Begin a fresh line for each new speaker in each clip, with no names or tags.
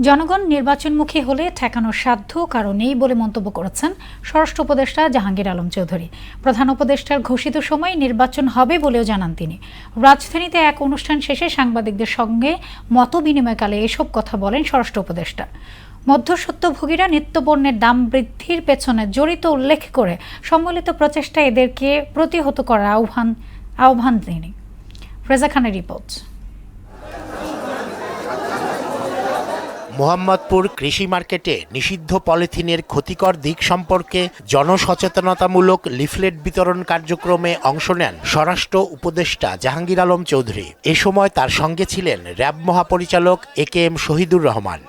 জনগণ নির্বাচনমুখী হলে ঠেকানোর সাধ্য কারও নেই বলে মন্তব্য করেছেন স্বরাষ্ট্র উপদেষ্টা জাহাঙ্গীর আলম চৌধুরী। প্রধান উপদেষ্টার ঘোষিত সময় নির্বাচন হবে বলেও জানান তিনি। রাজধানীতে এক অনুষ্ঠান শেষে সাংবাদিকদের সঙ্গে মত বিনিময়কালে এসব কথা বলেন স্বরাষ্ট্র উপদেষ্টা। মধ্যসত্ত্বভোগীরা নিত্যপণ্যের দাম বৃদ্ধির পেছনে জড়িত উল্লেখ করে সম্মিলিত প্রচেষ্টা এদেরকে প্রতিহত করার আহ্বান আহ্বান তিনি। রেজা খানের রিপোর্ট।
মোহাম্মদপুর কৃষি মার্কেটে নিষিদ্ধ পলিথিনের ক্ষতিকর দিক সম্পর্কে জনসচেতনতামূলক লিফলেট বিতরণ কার্যক্রমে অংশ নেন স্বরাষ্ট্র উপদেষ্টা জাহাঙ্গীর আলম চৌধুরী। এ সময় তার সঙ্গে ছিলেন র্যাব মহাপরিচালক A K M Shahidur Rahman.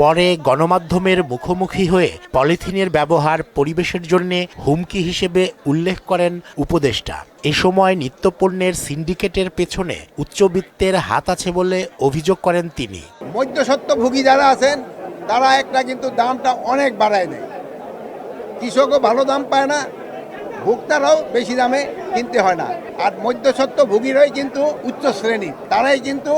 পরে গণমাধ্যমের মুখোমুখি হয়ে পলিথিনের ব্যবহার পরিবেশের জন্য হুমকি হিসেবে উল্লেখ করেন উপদেষ্টা। এ সময় নিত্যপণ্যের সিন্ডিকেটের পেছনে উচ্চবিত্তের হাত আছে বলে অভিযোগ করেন তিনি।
মধ্যসত্ত্বভোগী যারা আছেন, তারা একটা কিন্তু দামটা অনেক বাড়ায় দেয়। কৃষকও ভালো দাম পায় না, ভোক্তারাও বেশি দামে কিনতে হয় না। আর মধ্যসত্ত্বভোগীরাই কিন্তু উচ্চ শ্রেণি, তারাই কিন্তু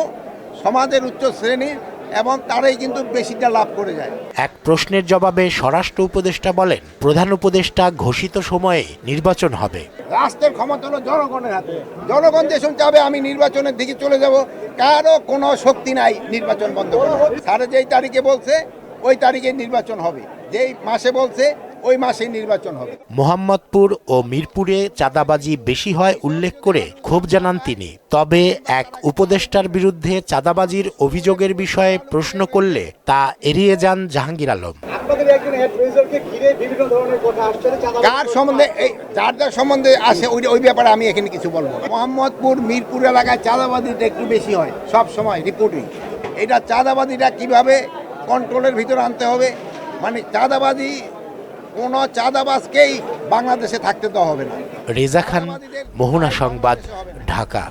সমাজের উচ্চ শ্রেণির এবং তারাই কিন্তু বেশিটা লাভ করে যায়।
এক প্রশ্নের জবাবে স্বরাষ্ট্র উপদেষ্টা বলেন প্রধান উপদেষ্টা ঘোষিত সময়ে নির্বাচন হবে।
রাষ্ট্রের ক্ষমতা হলো জনগণের হাতে। জনগণ যেসব চাবে আমি নির্বাচনের দিকে চলে যাব। কারও কোনো শক্তি নাই নির্বাচন বন্ধ করে সাড়ে যেই তারিখে বলছে ওই তারিখে নির্বাচন হবে। যেই মাসে বলছে ওই মাসেই নির্বাচন হবে।
মোহাম্মদপুর ও মিরপুরে চাঁদাবাজি বেশি হয় উল্লেখ করে ক্ষোভ জানান তিনি। তবে এক উপদেষ্টার বিরুদ্ধে চাঁদাবাজির অভিযোগের বিষয়ে প্রশ্ন করলে তা এড়িয়ে যান জাহাঙ্গীর আলম।
আপনাদের একজন অ্যাডভাইজারকে ঘিরে বিভিন্ন ধরনের কথা আসছে চাঁদা
কার সম্বন্ধে এই যার যার সম্বন্ধে আসে ওই ওই ব্যাপারে আমি এখানে কিছু বলব না। মোহাম্মদপুর মিরপুর এলাকায় চাঁদাবাদিটা একটু বেশি হয় সব সময় রিপোর্টিং এটা চাঁদাবাদিটা কীভাবে কন্ট্রোলের ভিতরে আনতে হবে? মানে চাঁদাবাদি কোনো চাঁদাবাজকেই বাংলাদেশে থাকতে দেওয়া হবে না।
রেজা খান মোহনা সংবাদ ঢাকা।